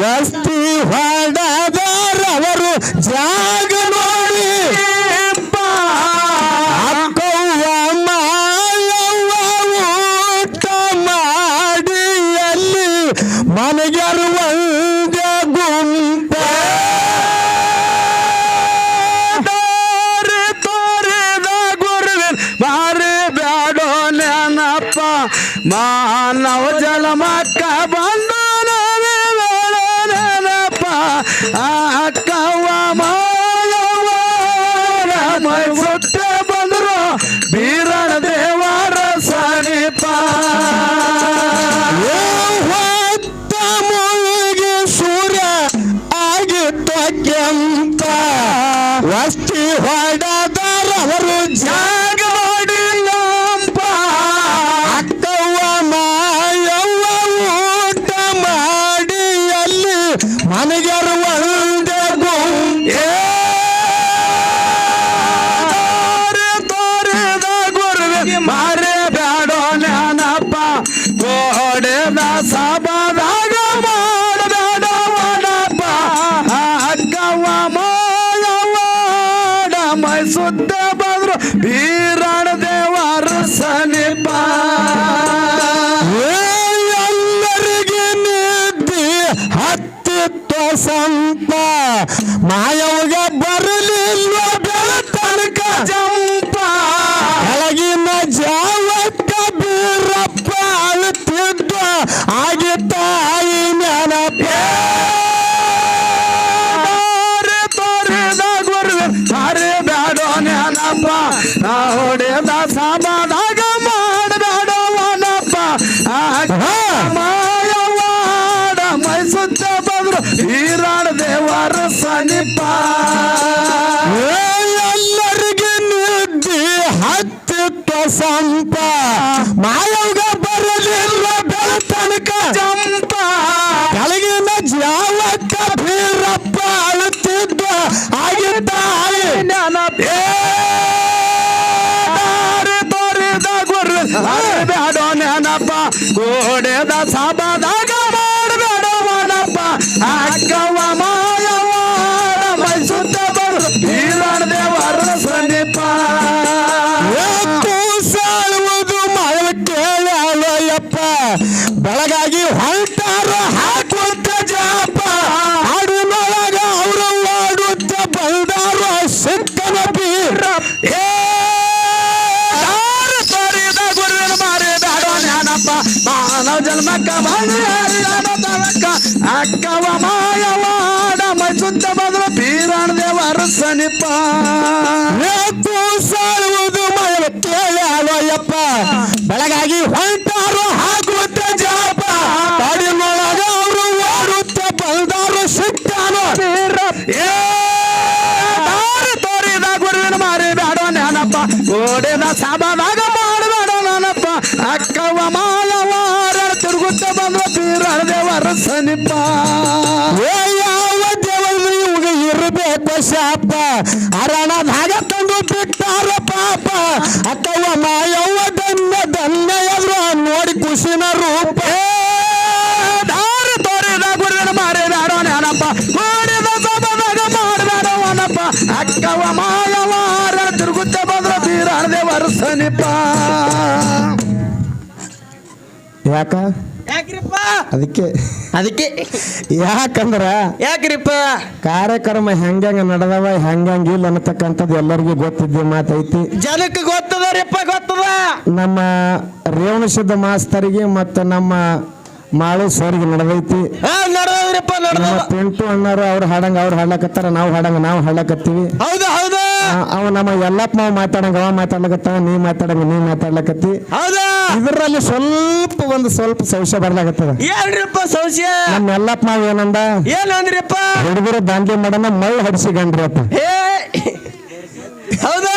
ವಸ್ತಿ ಹೊಡೆದರವರು ಜಾಗ ನೋಡಿ. ಮನೆಗರು ಹತ್ತಿತ್ತು ಸಂಪ ಸನಿಪ. ಎಲ್ಲರಿಗೆ ನಿದ್ದಿ ಹತ್ತಿತ್ತ ಸಂಪ. ಮಾಯವ್ಗ ಬರಲಿಲ್ಲ ಬೆಳತನಕ ಜಂಪ. ಕೆಳಗಿನ ಜಾವಕ್ಕ ಬೀರಪ್ಪ ಅಳುತ್ತಿದ್ದ ಆಗಿದ್ದ ತೋರಿದ ಗುರು ಬೇಡೋ ನೆನಪ ಗೋಡೆದ ಸಬದಾಗ ಮಾಡಬೇಡವನಪ್ಪ ಅಕ್ಕವ ತಲಕ ಅಕ್ಕವ ಮಾಯವಾಡ ಬದಲು ಬೀರಾಣ ದೇವರ ಸನಿಪ ಸಾಳುವುದು ಮಳ ಕೇಳಯಪ್ಪ ಬೆಳಗಾಗಿ ಹೊಂಟಾರು ತಿರುಗುತ್ತ ಬಂದ ತೀರ ದೇವರ ಸನಿಪ ಏ ಯಾವ ದೇವರು ಇವಾಗ ಇರಬೇಕು ಶಾಪ? ಅರಣದಾಗ ತಂದು ಬಿಟ್ಟಾರ ಪಾಪ. ಅಕ್ಕವ ಮಾಯವ್ವ ದನ್ನ ದನ್ನ ಎದುರು ನೋಡಿ ಖುಷಿನ ರೂಪ. ದಾರಿ ತೋರಿದ ಗುರುವಿನ ಮಾರಿ ಬೇಡೋ ನೆನಪ ಸಬದಾಗ ಮಾಡಬೇಡವನಪ್ಪ ಅಕ್ಕವ ಮಾಯವ ತಿರುಗುತ್ತ ಬಂದ್ರ ತೀರ ದೇವರ ಸನಿಪ ಯಾಕ? ಯಾಕ್ರಿಪ್ಪ? ಅದಕ್ಕೆ ಅದಕ್ಕೆ? ಯಾಕಂದ್ರ ಯಾಕ್ರಿಪ್ಪ? ಕಾರ್ಯಕ್ರಮ ಹೆಂಗ ನಡೆದವ ಹೆಂಗಂಗ ಇಲ್ಲ ಅನ್ನತಕ್ಕಂಥದ್ದು ಎಲ್ಲರಿಗೂ ಗೊತ್ತಿದ್ದೆ ಮಾತೈತಿ ಜನಕ್ಕೆ ಗೊತ್ತದರಿಪ್ಪ ಗೊತ್ತದ? ನಮ್ಮ ರೇವಣಸಿದ್ಧ ಮಾಸ್ತರಿಗೆ ಮತ್ತು ನಮ್ಮ ಮಾಳು ಸರ್ಗೆ ನಡೆದೈತಿ. ಹಾ ನಡೆದ್ರಿಪ್ಪ ನಡೆದ ನಮ್ಮ ಪಿಂಟು ಅಣ್ಣರು ಅವ್ರು ಹಾಡಂಗ ಅವ್ರು ಹಾಡ್ಲಕತ್ತಾರ ನಾವು ಹಾಡಂಗ ನಾವು ಹಾಡ್ಲಕತ್ತೀವಿ. ಹೌದು ಹೌದು. ಆ, ಅವ ನಮ್ಮ ಎಲ್ಲಪ್ಪ ಮಾತಾಡಂಗ ಅವ ಮಾತಾಡ್ಲಕತ್ತಾವ ನೀ ಮಾತಾಡಂಗ ನೀ ಮಾತಾಡ್ಲಕತ್ತಿ. ಹೌದಾ. ಇದರಲ್ಲಿ ಸ್ವಲ್ಪ ಒಂದು ಸ್ವಲ್ಪ ಸಂಶಯ ಬರ್ಲಾಗತ್ತದ ಏನ್ರಿಪ್ಪ ಸಂಶಯ ನಮ್ಮ ಎಲ್ಲಪ್ಪ ಮಾವ ಏನಂದ? ಏನಂದ್ರಿಪ್ಪ? ಹುಡುಗರು ಮಾಡನ ಮಾಡೋಣ ಮಳ್ಳು ಹಡಿಸಿಗಂಡ್ರಿ ಅಪ್ಪ. ಹೇ ಹೌದಾ?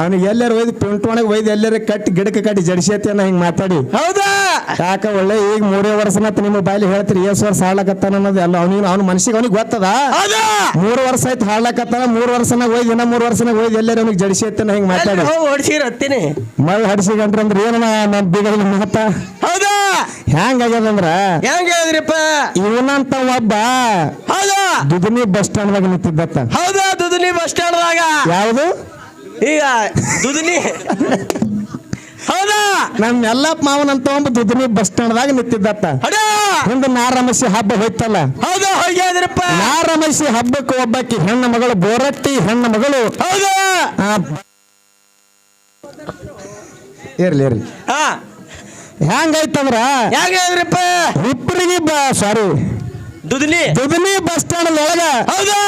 ಅವನಿಗೆ ಎಲ್ಲಾರು ಒಯ್ದು ಪಿಂಟು ಒಣಗಿ ಒಯ್ದು ಎಲ್ಲರ ಕಟ್ಟಿ ಗಿಡಕ್ಕೆ ಕಟ್ಟಿ ಜಡಿಸೈತಿ ಅನ್ನ ಹಿಂಗೆ ಮಾತಾಡಿ. ಹೌದಾ? ಯಾಕ ಒಳ್ಳೆ ಈಗ ಮೂರೇ ವರ್ಷನತ್ತ ನಿಮ್ಮ ಬಾಯಲ್ಲಿ ಹೇಳ್ತೀರಿ ಎಸ್ ವರ್ಷ ಹಾಡ್ಲಕತ್ತಾನ ಅನ್ನೋದು ಅಲ್ಲ ಅವ್ನಿಗೆ ಅವ್ನ ಮನ್ಸಿಗೆ ಅವ್ನಿಗೆ ಗೊತ್ತದ? ಹೌದಾ? ಮೂರು ವರ್ಷ ಆಯ್ತು ಹಾಡ್ಲಕತ್ತಾನ ಮೂರು ವರ್ಷನಾಗ ಒಯ್ದು ಇನ್ನ ಮೂರು ವರ್ಷನಾಗ ಒಯ್ದು ಎಲ್ಲಾರು ಅವ್ನಿಗೆ ಜಡಿಸೈತಿ ಹಿಂಗೆ ಮಾತಾಡಿ. ಹೊಡ್ಸಿರ ಹತ್ತೀನಿ. ಮಳ್ಳು ಹಡಿಸಿಗಂಡ್ರಿ ಅಂದ್ರೆ ಏನು ನಮ್ಮ ಬೀಗದ ಮಾತ ಹೌದಾ? ಹೆಂಗಾಗ್ಯದಂದ್ರ ಹೆಂಗ ಹೇಳಿದ್ರಿಪ್ಪ ಇವನಂತ ಒಬ್ಬ ಹೌದಾ? ದುದುನಿ ಬಸ್ ಸ್ಟ್ಯಾಂಡ್ದಾಗ ನಿಂತಿದ್ದತ್ತ. ಹೌದಾ? ದುದುನಿ ಬಸ್ ಸ್ಟ್ಯಾಂಡ್ದಾಗ. ಯಾವುದು? ಈಗ ದುದಿನಿ. ಹೌದಾ? ನಮ್ಮ ಎಲ್ಲ ಮಾವನಂತ ಒಂದು ದುದಿನಿ ಬಸ್ ಸ್ಟ್ಯಾಂಡ್ದಾಗ ನಿಂತಿದ್ದತ್ತ. ಒಂದು ಹಿಂದೆ ನಾರಮಸಿ ಹಬ್ಬ ಹೋಯ್ತಲ್ಲ. ಹೌದಾ? ಹೋಗ್ಯಾದ್ರಪ್ಪ ನಾರಮಸಿ ಹಬ್ಬಕ್ಕೆ ಒಬ್ಬಾಕಿ ಹೆಣ್ಣು ಮಗಳು ಬೋರಟ್ಟಿ ಹೆಣ್ಣು ಮಗಳು. ಹೌದಾ? ಆ, ಇರ್ಲಿ ಇರ್ಲಿ. ಹಾ. ಹೆಂಗೈತಂದ್ರ ಹೆಂಗ ಹೇಳಿದ್ರಪ್ಪ ಬ ಸಾರಿ ದುದುನಿ ದುದುನಿ ಬಸ್ ಸ್ಟ್ಯಾಂಡ್ ಒಳಗ. ಹೌದಾ?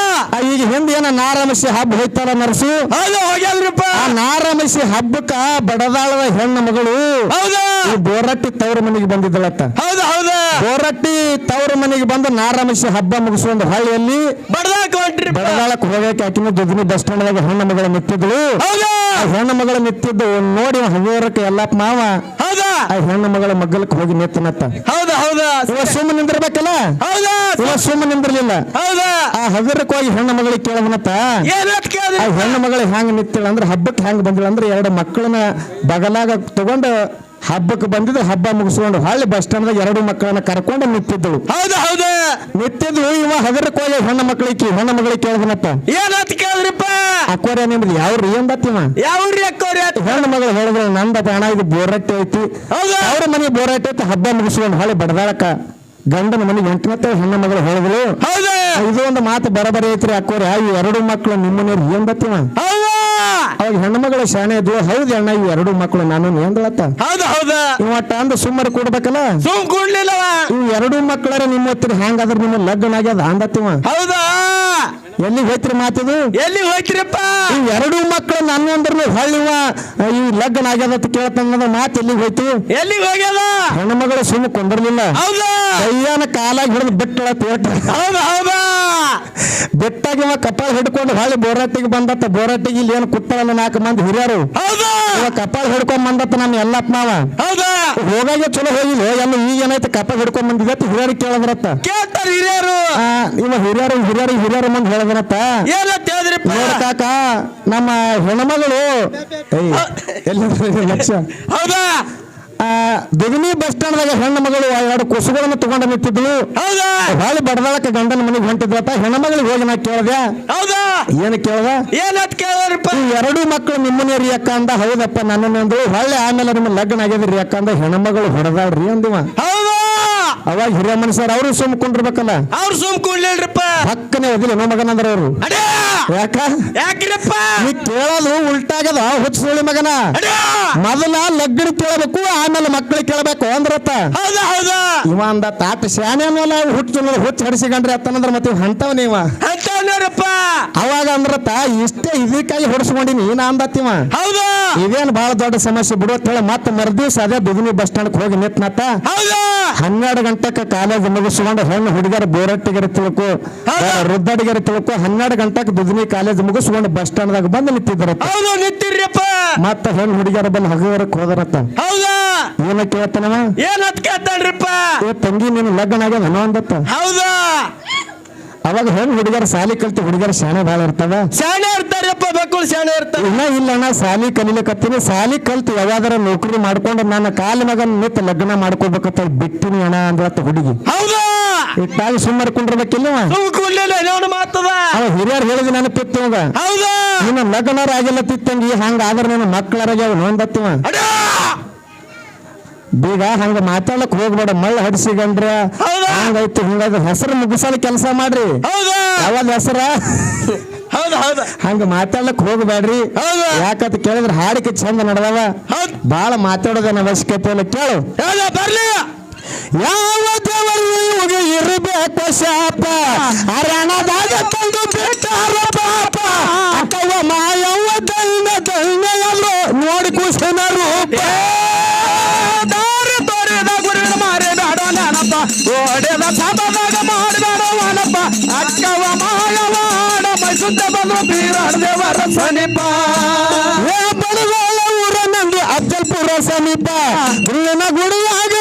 ಈಗ ಹಿಂದೆ ಏನ ನಾರಾಮಸಿ ಹಬ್ಬ ಹೋಯ್ತಾರ ನರಸು? ಹೌದಾ ಹೋಗ್ಯಾದ್ರಿಪ್ಪ. ಆ ನಾರಾಮಸಿ ಹಬ್ಬಕ್ಕ ಬಡದಾಳದ ಹೆಣ್ಣು ಮಗಳು ಹೌದಾ. ಬೋರಟ್ಟಿ ತವ್ರ ಮನೆಗೆ ಬಂದಿದ್ದಳತ್ತ. ಹೌದಾ ಹೌದಾ. ಬೋರಟ್ಟಿ ತವ್ರ ಮನೆಗೆ ಬಂದು ನಾರಾಮಸಿ ಹಬ್ಬ ಮುಗಿಸ್ಕೊಂಡು ಹಳ್ಳಿಯಲ್ಲಿ ಬಡದಾಳಕ್ ಹೋಗಕ್ಕೆ ಆಕಿನ ದುದಿನಿ ಬಸ್ ಸ್ಟ್ಯಾಂಡ್ದಾಗ ಹೆಣ್ಣು ಮಗಳು ನಿಂತಿದ್ಳು. ಹೌದಾ. ಹೆಣ್ಣು ಮಗಳು ನಿಂತಿದ್ದು ನೋಡಿ ಹಗೋರಕ್ಕೆ ಎಲ್ಲಪ್ಪ ಮಾವ. ಹೌದಾ. ಆ ಹೆಣ್ಣು ಮಗಳ ಮಗ್ಗಲಕ್ಕೆ ಹೋಗಿ ನಿಂತನತ್ತ. ಹೌದಾ. ಹೌದಾ ಇವ ಸುಮ್ಮ ನಿಂದಿರ್ಬೇಕಲ್ಲ? ಹೌದಾ. ಇವ ಸುಮ್ಮ ನಿಂದಿರ್ಲಿಲ್ಲ. ಹೌದಾ. ಆ ಹಗರಕ್ಕೆ ಹೋಗಿ ಹೆಣ್ಣು ಮಗಳಿಗೆ ಕೇಳದನತ್ತ ಏನತ್ ಆ ಕೇಳಿದ್ರಿ ಹೆಣ್ಣು ಮಗಳು ಹೆಂಗ್ ನಿಂತಿಳ ಅಂದ್ರೆ ಹಬ್ಬಕ್ಕೆ ಹೆಂಗ್ ಬಂದಿಳ ಅಂದ್ರೆ ಎರಡು ಮಕ್ಕಳನ್ನ ಬಗಲಾಗ ತಗೊಂಡು ಹಬ್ಬಕ್ಕೆ ಬಂದಿದ್ದು ಹಬ್ಬ ಮುಗಿಸ್ಕೊಂಡು ಹಳ್ಳಿ ಬಸ್ ಸ್ಟ್ಯಾಂಡ್ದಾಗ ಎರಡು ಮಕ್ಕಳನ್ನ ಕರ್ಕೊಂಡು ನಿಂತಿದ್ದಳು. ಹೌದು ಹೌದು. ನಿತ್ತಿದ್ದು ಇವ ಹಗರಕ್ಕೆ ಹೋಗಿ ಹೆಣ್ಣು ಮಕ್ಕಳಿಗೆ ಹೆಣ್ಣು ಮಗಳಿಗೆ ಕೇಳದನತ್ತ ಏನಂತ ಕೇಳಿದ್ರಿಪ್ಪ? ಅಕ್ಕೋರ ನಿಮ್ದು ಯಾವ್ರಿ ಏನ್ ಬತ್ತಿವ ಯಾವ್ರಿ ರೀ ಹೆಣ್ಣು ಮಗಳು ಹೇಳಿದ್ರೆ ನಂದ ಬಣ ಇದು ಬೋರಟ್ಟೆ ಐತಿ. ಹೌದು. ಅವ್ರ ಮನೆ ಬೋರಾಟ ಐತಿ ಹಬ್ಬ ಮುಗಿಸ್ಕೊಂಡು ಹಳ್ಳಿ ಬಡದಾಳಕ ಗಂಡನ ಮನೆಗೆ ಎಂಟನತ್ತ ಹೆಣ್ಣು ಮಗಳು ಹೇಳಿದ್ರು ಹೌದಾ. ಇದು ಒಂದು ಮಾತು ಬರಬರಿ ಐತ್ರಿ ಅಕ್ಕೋರಿ ಈ ಎರಡು ಮಕ್ಕಳು ನಿಮ್ಮನೆಯವ್ರು ಏನ್ ಬತ್ತಿವ ಅವಾಗ ಹೆಣ್ಣು ಮಗಳ ಶಾಣೆ ಇದ್ವು ಹೌದು ಅಣ್ಣ ಇವು ಎರಡು ಮಕ್ಕಳು ನಾನು ಏನ್ದಳತ್ತ ಹೌದು ಹೌದಾ. ಇವಟ್ಟ ಅಂದ ಸುಮ್ಮನೆ ಕೊಡ್ಬೇಕಲ್ಲ? ಸುಮ್ ಕೂಡ್ಲಿಲ್ಲವ. ಇವು ಎರಡು ಮಕ್ಕಳರ ನಿಮ್ಮ ಹತ್ತಿರ ಹೆಂಗಾದ್ರ ನಿಮ್ಮ ಲಗ್ನ ಆಗ್ಯದ ಅಂದತ್ತಿವ ಹೌದಾ. ಎಲ್ಲಿಗೆ ಹೋಯ್ತಿರಿ ಮಾತಿದು? ಎಲ್ಲಿ ಹೋಯ್ತಿರಪ್ಪ? ಎರಡು ಮಕ್ಕಳು ನನ್ನ ಅಂದ್ರೂ ಹೊಳ್ಳಿವ ಈ ಲಗ್ನ ಆಗ್ಯದ ಅಂತ ಕೇಳ್ತಂದ ಮಾತು ಎಲ್ಲಿಗೆ ಹೋಯ್ತು? ಎಲ್ಲಿಗೆ ಹೋಗ್ಯದ? ಹೆಣ್ಣು ಮಗಳು ಸುಮ್ಮ ಕೊಂದಿರ್ಲಿಲ್ಲ. ಹೌದಾ? ಕೈಯಾನ ಕಾಲಾಗಿ ಹಿಡಿದು ಬಿಟ್ಟಳ ತೇಟ ಹೌದಾ ಹೌದಾ? ಬೆಟ್ಟಾಗಿ ಇವ ಕಪಾಳ ಹಿಡ್ಕೊಂಡು ಹೊಳ್ಳಿ ಬೋರಟ್ಟಿಗೆ ಬಂದತ್ತ. ಬೋರಟ್ಟಿಗೆ ಇಲ್ಲಿ ಏನು ಕುತ್ತಲ್ಲ ನಾಲ್ಕು ಮಂದಿ ಹಿರಿಯರು. ಹೌದಾ? ಇವ ಕಪಾಳ ಹಿಡ್ಕೊಂಡ್ ಬಂದತ್ತ ನಮ್ಮ ಎಲ್ಲಪ್ಪ ಮಾವ ಹೌದಾ? ಹೋಗಾಗ ಚಲೋ ಹೋಗಿಲ್ಲ. ಎಲ್ಲ ಈಗ ಏನಾಯ್ತು? ಕಪಾಳ ಹಿಡ್ಕೊಂಡ್ ಬಂದಿದ್ದ ಹಿರಿಯರು ಕೇಳದ್ರತ್ತ. ಕೇಳ್ತಾರ ಹಿರಿಯರು. ಇವ ಹಿರಿಯರು ಹಿರಿಯರು ಹಿರಿಯರು ಮಂದಿ ಹೇಳದ್ರತ್ತ ಏನಂತ ಹೇಳಿದ್ರಿಪ್ಪ? ನೋಡ ಕಾಕ ನಮ್ಮ ಹೆಣ್ಮಗಳು ಎಲ್ಲ ಲಕ್ಷ? ಹೌದಾ? ದಿಗನಿ ಬಸ್ ಸ್ಟ್ಯಾಂಡ್ದಾಗ ಹೆಣ್ಣು ಮಗಳು ಎರಡು ಕುಸುಗಳನ್ನು ತಗೊಂಡು ನಿಂತಿದ್ಳು ಹೌದಾ? ಬಡದಾಳಕ್ಕೆ ಗಂಡನ ಮನೆಗೆ ಹೊಂಟಿದ್ರಪ್ಪ ಹೆಣ್ಣು ಮಗಳಿಗೆ ಹೋಗಿ ನಾ ಕೇಳ್ದೆ. ಹೌದಾ? ಏನು ಕೇಳ್ದ? ಏನಂತ ಎರಡು ಮಕ್ಕಳು ನಿಮ್ಮನೆ ರೀ ಅಕ್ಕ ಅಂದ. ಹೌದಪ್ಪ ನನ್ನನ್ನು ಅಂದ್ರು. ಹೊಳ್ಳಿ ಆಮೇಲೆ ನಿಮ್ಮ ಲಗ್ನ ಆಗ್ಯದ್ರಿ ಅಕ್ಕ ಅಂದ. ಹೆಣ್ಮಗಳು ಹೊಡೆದಾಳ್ರಿ ಅಂದಿವ. ಹೌದಾ? ಅವಾಗ ಹಿರಿಯ ಮನುಷ್ಯರು ಅವರು ಸುಮ್ಕೊಂಡಿರ್ಬೇಕಲ್ಲ. ಅವ್ರು ಸುಮ್ ಹಕ್ಕನೇ ಪಕ್ಕನೆ ಓದಿಲ್ಲ ನೋ ಮಗನಂದ್ರ ಅವರು. ಯಾಕ? ಹುಚ್ಚಿ ಕೇಳಲು ಉಲ್ಟಾಗದ ಹುಚ್ಚುಳಿ ಮಗನ. ಮೊದಲ ಲಗ್ನ ಕೇಳಬೇಕು ಆಮೇಲೆ ಮಕ್ಕಳು ಕೇಳಬೇಕು ಅಂದ್ರತ್ತ. ಹೌದಾ ಹೌದಾ? ಇವ ಅಂದ ತಾಟ ಶಾನೆ ಮೇಲೆ ಹುಚ್ಚು ಹುಚ್ಚು ಹಡಿಸಿಕೊಂಡ್ರಿ ಅತ್ತನಂದ್ರ ಮತ್ತೆ ಹಂತವ ನೀವ. ನೋಡ್ರಪ್ಪ ಅವಾಗ ಅಂದ್ರಪ್ಪ ಇಷ್ಟೇ ಇದಕ್ಕಾಗಿ ಹೊಡಿಸ್ಕೊಂಡಿನಿ ಏನ ಅಂದತ್ತಿವ. ಹೌದಾ. ಇದೇನ್ ಬಹಳ ದೊಡ್ಡ ಸಮಸ್ಯೆ ಬಿಡು ಅಂತ ಹೇಳಿ ಮತ್ತೆ ಮರ್ದಿವ್ಸ ಅದೇ ಬಿದಿನಿ ಬಸ್ ಸ್ಟ್ಯಾಂಡ್ ಹೋಗಿ ನಿಂತ್ನತ್ತ. ಹೌದಾ. ಹನ್ನೆರಡು ಗಂಟೆಕ ಕಾಲೇಜ್ ಮುಗಿಸ್ಕೊಂಡು ಹೆಣ್ಣು ಹುಡುಗರ ಬೋರಟ್ಟಿಗೆರೆ ತಿಳ್ಕೊ ಹೌದಾ? ರುದ್ದಡಿಗೆರೆ ತಿಳ್ಕೊ ಹನ್ನೆರಡು ಗಂಟೆಗೆ ಬಿದಿನಿ ಕಾಲೇಜ್ ಮುಗಿಸ್ಕೊಂಡು ಬಸ್ ಸ್ಟ್ಯಾಂಡ್ದಾಗ ಬಂದು ನಿಂತಿದ್ರು ಹೌದು ಮತ್ತೆ ಹೆಣ್ಣು ಹುಡುಗರ ಬಂದು ಹಗರಕ್ಕೆ ಹೋದರತ್ತ. ಹೌದಾ. ಏನ ಕೇಳ್ತಾನವ ಏನತ್ ಕೇಳ್ತಾನ್ರಿಪ್ಪ ತಂಗಿ ನೀನು ಲಗ್ನ ಆಗ್ಯದ ಏನೋ ಅಂದತ್ತ. ಹೌದಾ. ಅವಾಗ ಹೆಣ್ಣು ಹುಡುಗರ ಸಾಲಿ ಕಲ್ತಿ ಹುಡುಗರ ಶಾಣೆ ಭಾಳ ಇರ್ತಾವ? ಶಾಣೆ ಇರ್ತಾರಪ್ಪ ಮಕ್ಕಳು ಶಾಣೆ ಇರ್ತಾರೆ. ಇಲ್ಲ ಇಲ್ಲ ಅಣ್ಣ ಸಾಲಿ ಕಲಿಲಕತ್ತೀನಿ ಸಾಲಿ ಕಲ್ತು ಯಾವ್ದಾರ ನೌಕರಿ ಮಾಡ್ಕೊಂಡು ನನ್ನ ಕಾಲ ಮಗನ ನಿಂತು ಲಗ್ನ ಮಾಡ್ಕೋಬೇಕಂತ ಬಿಟ್ಟಿನಿ ಅಣ್ಣ ಅಂದ್ರತ್ತ ಹುಡುಗಿ. ಹೌದಾ? ಇಟ್ಟಾಗಿ ಸುಮ್ಮನೆ ಕುಂಡ್ರಬೇಕಿಲ್ಲ ಮಾತದ ಹಿರಿಯರು ಹೇಳಿದ ನನ್ನ ಅವಾಗ. ಹೌದಾ? ಇನ್ನು ಲಗ್ನರ ಆಗಿಲ್ಲ ತಿತ್ತಂಗಿ ಹಂಗ ಆದ್ರೆ ನನ್ನ ಮಕ್ಕಳರಾಗ್ಯಾವ ನೋಂದತ್ತಿವ ನೋಂದತ್ತವ ಬೀಗ ಹಂಗ ಮಾತಾಡಕ್ ಹೋಗ್ಬೇಡ ಮಳೆ ಹಡಿಸಿಗಂಡ್ರ ಹೌದಾ? ಹಂಗಾಯ್ತು ಹಂಗಾದ್ರೆ ಹೆಸರು ಮುಗಿಸಲು ಕೆಲಸ ಮಾಡ್ರಿ. ಹೌದಾ? ಯಾವಾಗ ಹೆಸರ? ಹೌದಾ ಹೌದಾ. ಹಂಗ ಮಾತಾಡ್ಲಕ್ ಹೋಗ್ಬೇಡ್ರಿ. ಹೌದಾ. ಯಾಕಂತ ಕೇಳಿದ್ರೆ ಹಾಡಿಕೆ ಚಂದ ನಡೆದವ ಬಾಳ ಮಾತಾಡೋದೇನ ಅವಶ್ಯಕತೆ ಇಲ್ಲ ಕೇಳು. ಬರ್ಲಿ. ಯಾವ ದೇವರು ಇರಬೇಕು ಶಾಪ? ಅರಣದಾಗ ತಂದು ಬಿಟ್ಟಾರ ಪಾಪ. ಅಕ್ಕವ ಮಾಯವ್ವ ದೈನ ದೈನೆಯಲ್ಲೋ ನೋಡಿ ಕುಸನ ರೂಪ. ಮೈಸುತ್ತ ಬಂದು ಬೀರಾಡ್ದೇವರ ಸಮೀಪ ಬಡವಾಳ ಊರ ನಂದು ಅಫ್ಜಲ್ಪುರ ಸಮೀಪ. ಗುರುವಿನ ಗುಡಿಯಾಗ